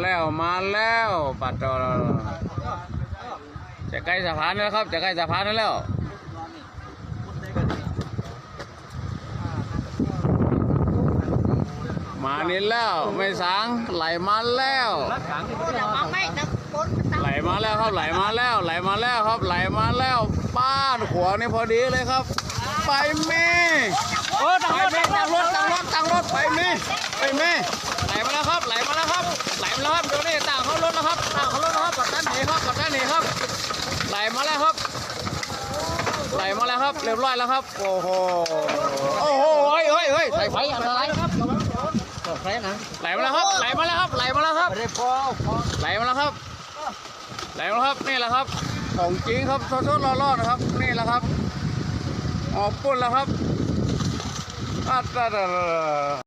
แล้วมาแล้วปัดจอจะใกล้สะพานแล้วครับ จะใกล้สะพานแล้วมานี่แล้วไม่สางไหลมาแล้วไหลมาแล้วครับไหลมาแล้ว ไหลมาแล้วครับไหลมาแล้ว บ้านขวางนี่พอดีเลยครับ ไปเมโครับเดี๋ยวนี้ต่างเขารถแล้วครับต่างเขารถแล้วครับกับด้านหนีครับกับด้านหนีครับ ไหลมาแล้วครับ ไหลมาแล้วครับเรียบร้อยแล้วครับ โอ้โหโอ้โหเฮ้ยเฮ้ยเฮ้ยใส่ไฟอะไรครับไฟนะไหลมาแล้วครับไหลมาแล้วครับไหลมาแล้วครับไม่ได้พอพอไหลมาแล้วครับไหลมาแล้วครับนี่แหละครับ ของจริงครับสดๆร้อนๆนะครับ นี่แหละครับ ออกปุ้นแล้วครับอัดดาดาดา